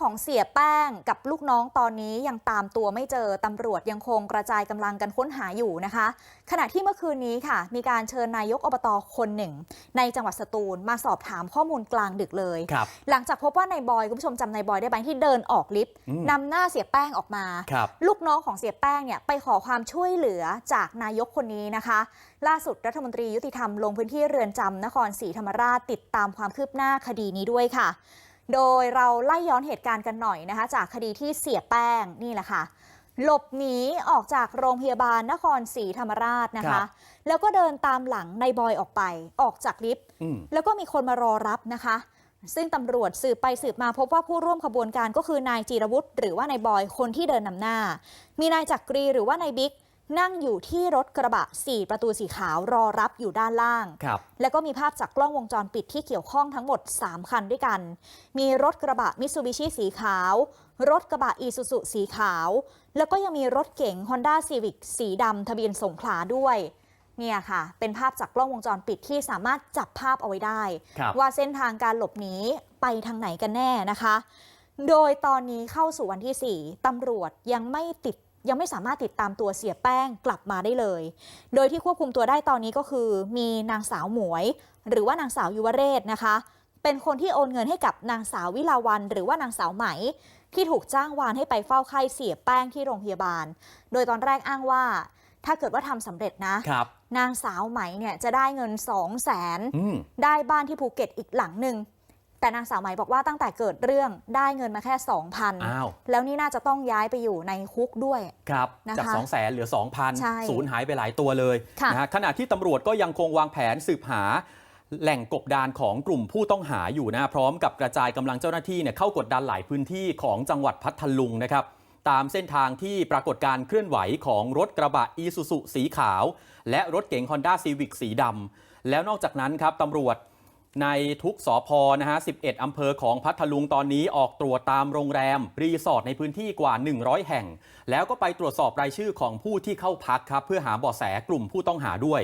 ของเสียแป้งกับลูกน้องตอนนี้ยังตามตัวไม่เจอตำรวจยังคงกระจายกำลังกันค้นหาอยู่นะคะ ขณะที่เมื่อคืนนี้ค่ะ มีการเชิญนายกอบตคนหนึ่ง ในจังหวัดสตูลมาสอบถามข้อมูลกลางดึกเลยครับหลังจากพบว่านายบอยคุณผู้ชมจำนายบอยได้ไหมที่เดินออกลิฟต์อืมนำหน้าเสียแป้งออกมาครับลูกน้องของเสียแป้งเนี่ยไปขอความช่วยเหลือจากนายกคนนี้นะคะ ล่าสุดรัฐมนตรียุติธรรมลงพื้นที่เรือนจำนครศรีธรรมราชติดตามความคืบหน้าคดีนี้ด้วยค่ะ โดยเราไล่ย้อนเหตุการณ์กันหน่อยนะคะ จากคดีที่เสียแป้งนี่แหละค่ะ หลบหนีออกจากโรงพยาบาลนครศรีธรรมราชนะครัคะ บแล้วก็เดินตามหลังนายบอยออกไป ออกจากลิฟต์อืม แล้วก็มีคนมารอรับนะคะ ซึ่งตำรวจสืบไปสืบมาพบว่าผู้ร่วมขบวนการก็คือนายจีรวุฒิหรือว่านายบอยคนที่เดินนำหน้า มีนายจักรีหรือว่านายบิ๊ก นั่งอยู่ที่รถกระบะ 4 ประตูสีขาวรอรับอยู่ด้านล่าง ครับแล้วก็มีภาพจากกล้องวงจรปิดที่เกี่ยวข้องทั้งหมด 3 คันด้วยกัน มีรถกระบะมิตซูบิชิสีขาว รถกระบะอีซูซุสีขาว แล้วก็ยังมีรถเก๋ง Honda Civic สีดำทะเบียนสงขลาด้วย เนี่ยค่ะ เป็นภาพจากกล้องวงจรปิดที่สามารถจับภาพเอาไว้ได้ ครับ ว่าเส้นทางการหลบหนีไปทางไหนกันแน่นะคะ โดยตอนนี้เข้าสู่วันที่ 4 ตำรวจยังไม่ติด ยังไม่สามารถติดตามตัวเสียแป้งกลับมาได้เลย โดยที่ควบคุมตัวได้ตอนนี้ก็คือ มีนางสาวหมวย หรือว่านางสาวยุวเรศนะคะ เป็นคนที่โอนเงินให้กับนางสาววิลาวันหรือว่านางสาวไหม ที่ถูกจ้างวานให้ไปเฝ้าไข้เสียแป้งที่โรงพยาบาล โดยตอนแรกอ้างว่า ถ้าเกิดว่าทำสำเร็จนะครับนางสาวไหมเนี่ยจะได้เงิน2 0 0แสนอืมได้บ้านที่ภูเก็ตอีกหลังหนึ่ง แต่นางสาวไหมบอกว่าตั้งแต่เกิดเรื่องได้เงินมาแค่อ้าว2,000แล้วนี่น่าจะต้องย้ายไปอยู่ในคุกด้วย ครับนะคะจาก2 0 0แสนเหลือ ใช่2,000ศูนย์หายไปหลายตัวเลยค่ะ นะฮะขณะที่ตำรวจก็ยังคงวางแผนสืบหา แหล่งกบดานของกลุ่มผู้ต้องหาอยู่นะพร้อมกับกระจายกำลังเจ้าหน้าที่เนี่ยเข้ากดดันหลายพื้นที่ของจังหวัดพัทลุงนะครับ ตามเส้นทางที่ปรากฏการเคลื่อนไหวของรถกระบะอีซูซุสีขาว และรถเก๋ง Honda Civic สีดำแล้วนอกจากนั้นครับตำรวจ ในทุกสอพอนะฮะ 11 อำเภอของพัทลุงตอนนี้ออกตรวจตามโรงแรม รีสอร์ทในพื้นที่กว่า 100 แห่ง แล้วก็ไปตรวจสอบรายชื่อของผู้ที่เข้าพักครับ เพื่อหาเบาะแสกลุ่มผู้ต้องหาด้วย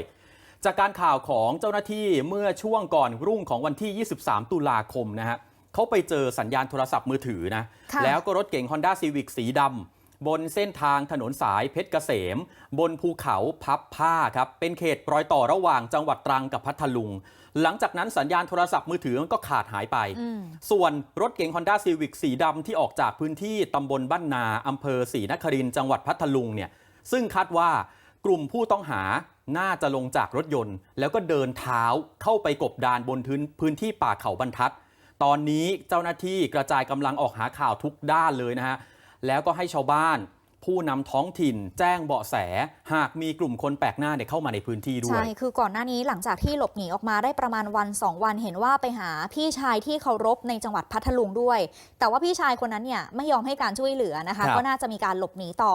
จากการข่าวของเจ้าหน้าที่เมื่อช่วงก่อนรุ่งของวันที่ 23 ตุลาคมนะฮะเขาไปเจอสัญญาณโทรศัพท์มือถือนะค่ะแล้วก็รถเก๋ง Honda Civic สีดำ บนเส้นทางถนนสายเพชรเกษม บนภูเขาพับผ้าครับเป็นเขตรอยต่อระหว่างจังหวัดตรังกับพัทลุง หลังจากนั้นสัญญาณโทรศัพท์มือถือมันก็ขาดหายไปอืมส่วนรถเก๋ง Honda Civic สีดำที่ออกจากพื้นที่ตำบลบ้านนาอำเภอศรีนครินทร์จังหวัดพัทลุงเนี่ยซึ่งคาดว่ากลุ่มผู้ต้องหาน่าจะลงจากรถยนต์ แล้วก็เดินเท้าเข้าไปกบดานบนพื้นพื้นที่ป่าเขาบรรทัด ตอนนี้เจ้าหน้าที่กระจายกำลังออกหาข่าวทุกด้านเลยนะฮะ แล้วก็ให้ชาวบ้าน ผู้นำท้องถิ่นแจ้งเบาะแส หากมีกลุ่มคนแปลกหน้าเนี่ยเข้ามาในพื้นที่ด้วใช่ยคือก่อนหน้านี้หลังจากที่หลบหนีออกมาได้ประมาณวัน 2 วันเห็นว่าไปหาพี่ชายที่เคารพในจังหวัดพัทลุงด้วย แต่ว่าพี่ชายคนนั้นเนี่ยไม่ยอมให้การช่วยเหลือนะคะครับก็น่าจะมีการหลบหนีต่อ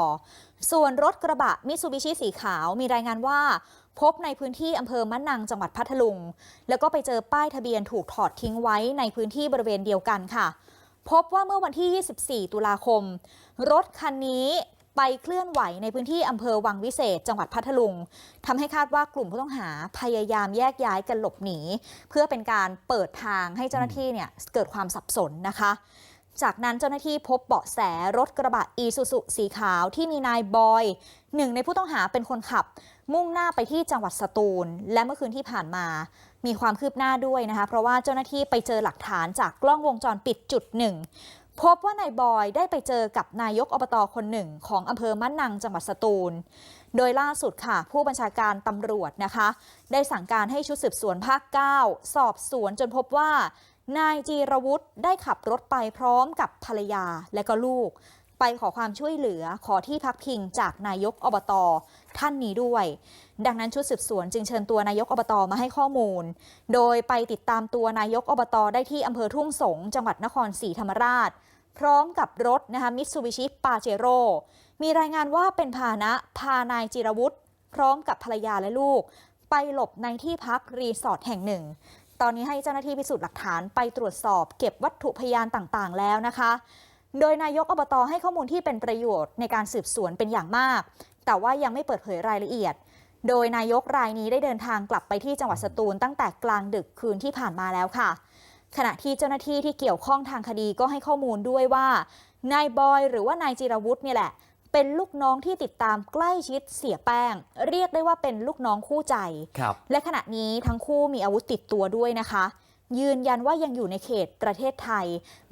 ส่วนรถกระบะมิตซูบิชิสีขาวมีรายงานว่าพบในพื้นที่อำเภอมะนังจังหวัดพัทลุง แล้วก็ไปเจอป้ายทะเบียนถูกถอดทิ้งไว้ในพื้นที่บริเวณเดียวกันค่ะ พบว่าเมื่อวันที่ 24 ตุลาคม รถคันนี้ไปเคลื่อนไหวในพื้นที่อำเภอวังวิเศษ จังหวัดพัทลุงทำให้คาดว่ากลุ่มผู้ต้องหาพยายามแยกย้ายกันหลบหนี เพื่อเป็นการเปิดทางให้เจ้าหน้าที่เนี่ยเกิดความสับสนนะคะ จากนั้นเจ้าหน้าที่พบเบาะแสรถกระบะอีซูซุสีขาวที่มีนายบอย หนึ่งในผู้ต้องหาเป็นคนขับ มุ่งหน้าไปที่จังหวัดสตูล และเมื่อคืนที่ผ่านมา มีความคืบหน้าด้วยนะคะ เพราะว่าเจ้าหน้าที่ไปเจอหลักฐานจากกล้องวงจรปิดจุดหนึ่งพบว่านายบอยได้ไปเจอกับนายกอบตคนหนึ่ง ของอำเภอมะนังจังหวัดสตูล โดยล่าสุดค่ะ ผู้บัญชาการตำรวจนะคะ ได้สั่งการให้ชุดสืบสวนภาค 9 สอบสวนจนพบว่า นายจีรวุฒิได้ขับรถไปพร้อมกับภรรยาและก็ลูก ไปขอความช่วยเหลือขอที่พักพิงจากนายกอบตท่านนี้ด้วย ดังนั้นชุดสืบสวนจึงเชิญตัวนายกอบตมาให้ข้อมูล โดยไปติดตามตัวนายกอบตได้ที่อำเภอทุ่งสงจังหวัดนครศรีธรรมราช พร้อมกับรถนะคะมิตซูบิชิปาเจโร่มีรายงานว่าเป็นพานะพานายจิรวุฒิพร้อมกับภรรยาและลูก ไปหลบในที่พักรีสอร์ทแห่งหนึ่ง ตอนนี้ให้เจ้าหน้าที่พิสูจน์หลักฐานไปตรวจสอบ เก็บวัตถุพยานต่างๆ แล้วนะคะ โดยนายกอบตให้ข้อมูลที่เป็นประโยชน์ในการสืบสวนเป็นอย่างมาก แต่ว่ายังไม่เปิดเผยรายละเอียด โดยนายกรายนี้ได้เดินทางกลับไปที่จังหวัดสตูลตั้งแต่กลางดึกคืนที่ผ่านมาแล้วค่ะ ขณะที่เจ้าหน้าที่ที่เกี่ยวข้องทางคดีก็ให้ข้อมูลด้วยว่านายบอยหรือว่านายจิรวุฒิเนี่ยแหละ เป็นลูกน้องที่ติดตามใกล้ชิดเสียแป้ง เรียกได้ว่าเป็นลูกน้องคู่ใจ ครับ และขณะนี้ทั้งคู่มีอาวุธติดตัวด้วยนะคะ ยืนยันว่ายังอยู่ในเขตประเทศไทย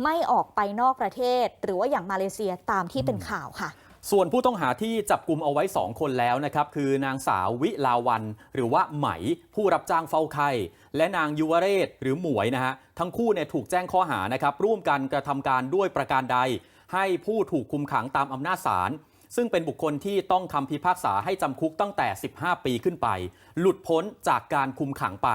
ไม่ออกไปนอกประเทศ หรือว่าอย่างมาเลเซียตามที่เป็นข่าวค่ะ ส่วนผู้ต้องหาที่จับกลุ่มเอาไว้ 2 คนแล้วนะครับ คือนางสาววิลาวัน หรือว่าไหมผู้รับจ้างเฝ้าไข่และนางยุวเรศหรือหมวยนะฮะทั้งคู่เนี่ยถูกแจ้งข้อหานะครับร่วมกันกระทำการด้วยประการใด ให้ผู้ถูกคุมขังตามอำนาจศาลซึ่งเป็นบุคคลที่ต้องคำพิพากษาให้จำคุกตั้งแต่ 15 ปีขึ้นไป หลุดพ้นจากการคุมขังไป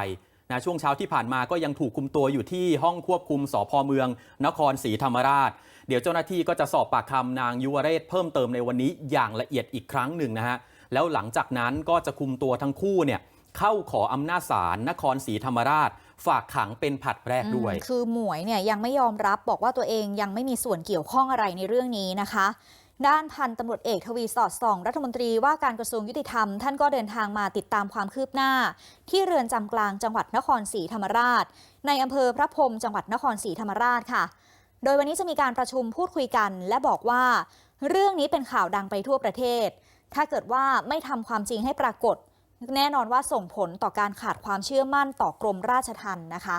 นะช่วงเช้าที่ผ่านมาก็ยังถูกคุมตัวอยู่ที่ห้องควบคุมสพเมือง นครศรีธรรมราช เดี๋ยวเจ้าหน้าที่ก็จะสอบปากคำนางยุวเรศเพิ่มเติมในวันนี้อย่างละเอียดอีกครั้งหนึ่งนะฮะแล้วหลังจากนั้นก็จะคุมตัวทั้งคู่เนี่ยเข้าขออำนาจศาลนครศรีธรรมราช ฝากขังเป็นผลัดแรกด้วยอืมคือหมวยเนี่ยยังไม่ยอมรับบอกว่าตัวเองยังไม่มีส่วนเกี่ยวข้องอะไรในเรื่องนี้นะคะ ด้านพันตำรวจเอกทวีสอดส่อง รัฐมนตรีว่าการกระทรวงยุติธรรม ท่านก็เดินทางมาติดตามความคืบหน้า ที่เรือนจำกลางจังหวัดนครศรีธรรมราช ในอำเภอพระพรหมจังหวัดนครศรีธรรมราชค่ะ โดยวันนี้จะมีการประชุมพูดคุยกัน และบอกว่า เรื่องนี้เป็นข่าวดังไปทั่วประเทศ ถ้าเกิดว่าไม่ทำความจริงให้ปรากฏ แน่นอนว่าส่งผลต่อการขาดความเชื่อมั่นต่อกรมราชทัณฑ์นะคะ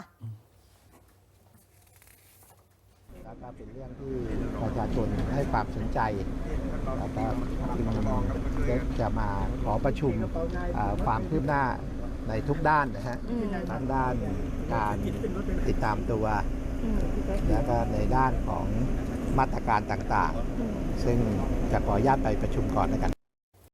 แล้วก็เป็นเรื่องที่ประชาชนให้ความสนใจแล้วก็จึงจะมาขอประชุมอ่าความคืบหน้าในทุกด้านนะฮะอืมทั้งด้านการติดตามตัว แล้วก็ในด้านของมาตรการต่างๆ ซึ่งจะขออนุญาตไปประชุมก่อนแล้วกัน